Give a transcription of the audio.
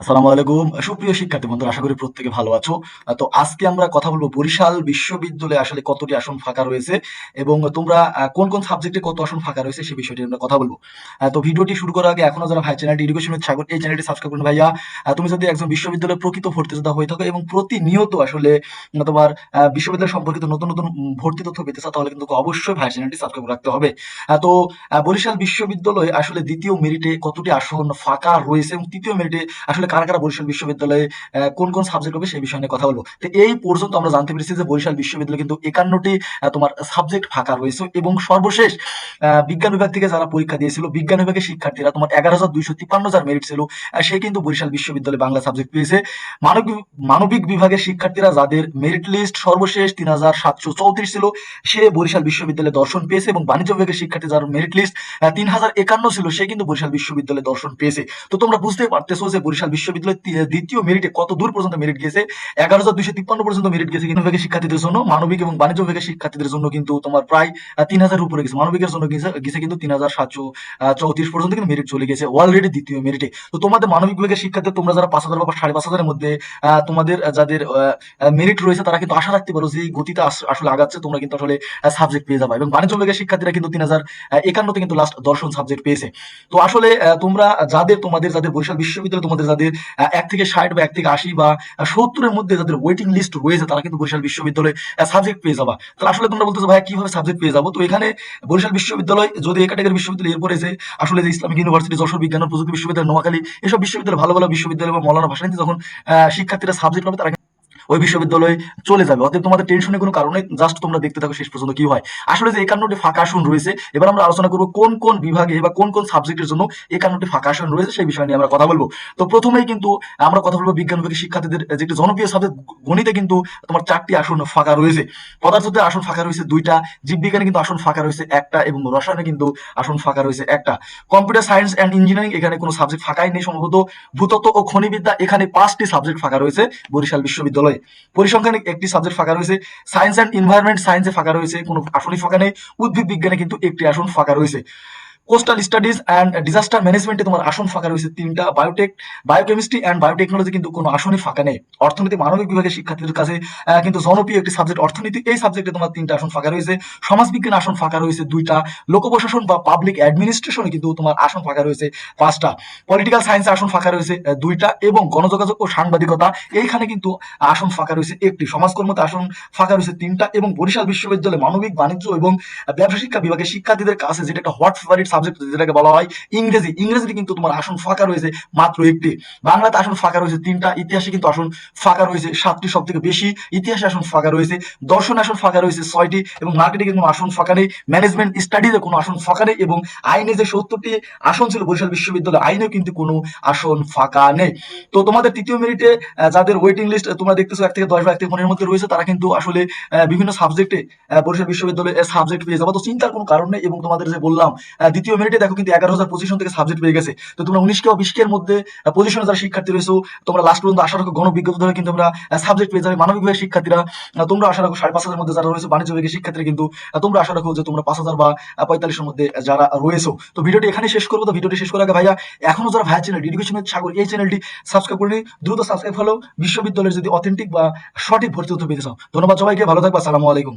আসসালামু আলাইকুম। সুপ্রিয় শিক্ষার্থী বন্ধুরা, আশা করি প্রত্যেকে ভালো আছো। তো আজকে আমরা কথা বলব বরিশাল বিশ্ববিদ্যালয়ে আসলে কতটি আসন ফাঁকা রয়েছে এবং তোমরা কোন কোন সাবজেক্টে কত আসন ফাঁকা রয়েছে সে বিষয়টি আমরা কথা বলব। তো ভিডিওটি শুরু করার আগে এখনও যারা ভাই চ্যানেলটি এই চ্যানেলটি সাবস্ক্রাইব করুন ভাইয়া। তুমি যদি একজন বিশ্ববিদ্যালয়ের প্রকৃত ভর্তি যোদ্ধা হয়ে থাকো এবং প্রতিনিয়ত আসলে তোমার বিশ্ববিদ্যালয় সম্পর্কিত নতুন নতুন ভর্তি তথ্য পেতে চাও, তাহলে কিন্তু অবশ্যই ভাই চ্যানেলটি সাবস্ক্রাইব রাখতে হবে। তো বরিশাল বিশ্ববিদ্যালয়ে আসলে দ্বিতীয় মেরিটে কতটি আসন ফাঁকা রয়েছে এবং তৃতীয় মেরিটে আসলে কারা কারা বরিশাল বিশ্ববিদ্যালয়ে কোন কোন সাবজেক্ট হবে সেই বিষয় কথা বলব। তো এই পর্যন্ত আমরা জানতে পেরেছি যে বরিশাল বিশ্ববিদ্যালয়ে কিন্তু একান্নটি তোমার সাবজেক্ট ফাঁকা রয়েছে এবং সর্বশেষ বিজ্ঞান বিভাগ থেকে যারা পরীক্ষা দিয়েছিল, বিজ্ঞান বিভাগের শিক্ষার্থীরা তোমার এগারো হাজার দুইশো তিপ্পান্ন যার মেরিট ছিল সে কিন্তু বরিশাল বিশ্ববিদ্যালয়ে বাংলা সাবজেক্ট পেয়েছে। মানবিক মানবিক বিভাগের শিক্ষার্থীরা যাদের মেরিট লিস্ট সর্বশেষ তিন হাজার সাতশো চৌত্রিশ ছিল, সে বরিশাল বিশ্ববিদ্যালয়ে দর্শন পেয়েছে এবং বাণিজ্য বিভাগের শিক্ষার্থী যার মেরিট লিস্ট তিন হাজার একান্ন ছিল, সে কিন্তু বরিশাল বিশ্ববিদ্যালয়ে দর্শন পেয়েছে। তো তোমরা বুঝতে পারতেছো যে বরিশাল বিশ্ববিদ্যালয়ের দ্বিতীয় মেরিটে কত দূর পর্যন্ত মেরিট গেছে? এগারো হাজার দুইশো তিপ্পান্ন পর্যন্ত মেরিট গেছে কিন্তু শিক্ষার্থীদের জন্য, মানবিক এবং বাণিজ্য বিভাগের শিক্ষার্থীদের জন্য কিন্তু তোমার প্রায় তিন হাজার উপরে গেছে। মানবিকের জন্য গেছে কিন্তু তিন হাজার সাতশো চৌত্রিশ পর্যন্ত কিন্তু মেরিট চলে গেছে অলরেডি দ্বিতীয় মেরিটে তো তোমাদের মানবিক বিভাগের শিক্ষার্থী তোমরা যারা পাঁচ হাজার বা সাড়ে পাঁচ হাজারের মধ্যে তোমাদের যাদের মেরিট রয়েছে, তারা কিন্তু আশা রাখতে পারো যে গতিতে আস- আসলে আগাচ্ছে, তোমরা কিন্তু আসলে সাবজেক্ট পেয়ে যাবে। এবং বাণিজ্য বিভাগের শিক্ষার্থীরা কিন্তু তিন হাজার একান্নতে কিন্তু লাস্ট দর্শন সাবজেক্ট পেয়েছে। তো আসলে তোমরা, যাদের, তোমাদের, যাদের বরিশাল বিশ্ববিদ্যালয়, তোমাদের যাদের আহ, এক থেকে ষাট বা এক থেকে আশি বা সত্তরের মধ্যে যাদের ওয়েটিং লিস্ট রয়েছে তারা কিন্তু বরিশাল বিশ্ববিদ্যালয়ে সাবজেক্ট পেয়ে যাবা। তো আসলে তোমরা বলতেছো ভাই কীভাবে সাবজেক্ট পেয়ে যাব? তো এখানে বরিশাল বিশ্ববিদ্যালয় যদি এ ক্যাটাগরি বিশ্ববিদ্যালয় এরপরে যে আসলে যে ইসলামিক ইউনিভার্সিটি যশোর বিজ্ঞান প্রযুক্তি বিশ্ববিদ্যালয় নোয়াখালী এসব বিশ্ববিদ্যালয় ভালো ভালো বিশ্ববিদ্যালয় বা মৌলানা ভাসানীতে যখন শিক্ষার্থীরা সাবজেক্ট পাবে তারা ওই বিশ্ববিদ্যালয়ে চলে যাবে। অতএব তোমাদের টেনশনের কোনো কারণে জাস্ট তোমরা দেখতে থাকো শেষ পর্যন্ত কি হয়। আসলে যে একান্নটি ফাঁকা আসন রয়েছে, এবার আমরা আলোচনা করব কোন কোন বিভাগে বা কোন কোন সাবজেক্টের জন্য একান্নটি ফাঁকা আসন রয়েছে, সেই বিষয় নিয়ে আমরা কথা বলব। তো প্রথমেই কিন্তু আমরা কথা বলব বিজ্ঞান বিভাগের শিক্ষার্থীদের, যে একটি জনপ্রিয় সাবজেক্ট গণিতে কিন্তু তোমার চারটি আসন ফাঁকা রয়েছে। পদার্থতে আসন ফাঁকা রয়েছে দুইটা, জীববিজ্ঞানে কিন্তু আসন ফাঁকা রয়েছে একটা, এবং রসায়নে কিন্তু আসন ফাঁকা রয়েছে একটা। কম্পিউটার সায়েন্স অ্যান্ড ইঞ্জিনিয়ারিং, এখানে কোনো সাবজেক্ট ফাঁকাই নেই সম্ভবত। ভূতত্ত্ব ও খনিবিদ্যা, এখানে পাঁচটি সাবজেক্ট ফাঁকা রয়েছে বরিশাল বিশ্ববিদ্যালয়ে। পরিসংখ্যানে একটি সাবজেক্ট ফাঁকা রয়েছে। সায়েন্স অ্যান্ড এনভায়রনমেন্ট সায়েন্সে ফাঁকা রয়েছে, কোনো আসনই ফাঁকা নেই। উদ্ভিদ বিজ্ঞানে কিন্তু একটি আসন ফাঁকা রয়েছে। কোস্টাল স্টাডিজ অ্যান্ড ডিজাস্টার ম্যানেজমেন্টে তোমার আসন ফাঁকা রয়েছে তিনটা বায়োটেক বায়োকেমিস্ট্রি অ্যান্ড বায়োটেকনোলজি কিন্তু কোনো আসনই ফাঁকা নেই। অর্থনীতি, মানবিক বিভাগের শিক্ষার্থীদের কাছে কিন্তু জনপ্রিয় একটি সাবজেক্ট অর্থনীতি, এই সাবজেক্টে তোমার তিনটা আসন ফাঁকা রয়েছে। সমাজবিজ্ঞান আসন ফাঁকা রয়েছে দুইটা লোক প্রশাসন বা পাবলিক অ্যাডমিনিস্ট্রেশনে কিন্তু তোমার আসন ফাঁকা রয়েছে পাঁচটা। পলিটিক্যাল সায়েন্সে আসন ফাঁকা রয়েছে দুইটা এবং গণযোগাযোগ ও সাংবাদিকতা, এইখানে কিন্তু আসন ফাঁকা রয়েছে একটি। সমাজকর্মতে আসন ফাঁকা রয়েছে তিনটা এবং বরিশাল বিশ্ববিদ্যালয়ে মানবিক, বাণিজ্য এবং ব্যবসা শিক্ষা বিভাগের শিক্ষার্থীদের কাছে যেটা একটা হট ফেভারিট সাবজেক্ট যেটাকে বলা হয় ইংরেজি। ইংরেজিতে কিন্তু তোমার আসন ফাঁকা রয়েছে মাত্র একটি। বাংলাতে আসন ফাঁকা রয়েছে তিনটা ইতিহাসে কিন্তু আসন ফাঁকা রয়েছে সাতটি সব থেকে বেশি। ইতিহাসে আসন ফাঁকা রয়েছে দর্শন আসন ফাঁকা রয়েছে ছয়টি এবং মার্কেটিং কোনো আসন ফাঁকা নেই। ম্যানেজমেন্ট স্টাডিজে কোনো আসন ফাঁকা নেই এবং আইনে যে সত্তরটি আসন ছিল বরিশাল বিশ্ববিদ্যালয় আইনেও কিন্তু কোনো আসন ফাঁকা নেই। তো তোমাদের তৃতীয় মেরিটে যাদের ওয়েটিং লিস্ট তোমরা দেখতেছো এক থেকে দশ বা এক থেকে পনেরোর মধ্যে রয়েছে তারা কিন্তু আসলে বিভিন্ন সাবজেক্টে বরিশাল বিশ্ববিদ্যালয়ে সাবজেক্ট পেয়ে যাব। তো চিন্তার কোনো কারণ নেই এবং তোমাদের যে বললাম আহ, দ্বিতীয় মেরিটে দেখো কিন্তু এগারো হাজার পজিশন থেকে সাবজেক্ট পেয়ে গেছে। তো তোমরা উনিশ কে বা বিশ কের মধ্যে পজিশনে যারা শিক্ষার্থী রয়েছে, তোমরা লাস্ট পর্যন্ত আশা রাখো গণবিজ্ঞতা ধরে কিন্তু আমরা সাবজেক্ট পেয়ে যাবে মানবিক বিভাগের শিক্ষার্থীরা। তোমরা আশা রাখো সাড়ে পাঁচ হাজারের মধ্যে যারা রয়েছে বাণিজ্য বিভাগের শিক্ষার্থীরা কিন্তু তোমরা আশা রাখো যে তোমরা পাঁচ হাজার বা পঁয়তাল্লিশের মধ্যে যারা রয়েছে। তো ভিডিওটি এখানে শেষ করব। তো ভিডিওটি শেষ করার আগে ভাইয়া, এখনও যারা ভাইয়া চ্যানেল এডুকেশনের সাগর এই চ্যানেলটি সাবস্ক্রাইব করে দ্রুত সাবস্ক্রাইব হলো বিশ্ববিদ্যালয়ের যদি অথেন্টিক বা সঠিক ভর্তি তথ্য পেতে চাও। ধন্যবাদ সবাইকে, ভালো থাকবে, আসসালামু আলাইকুম।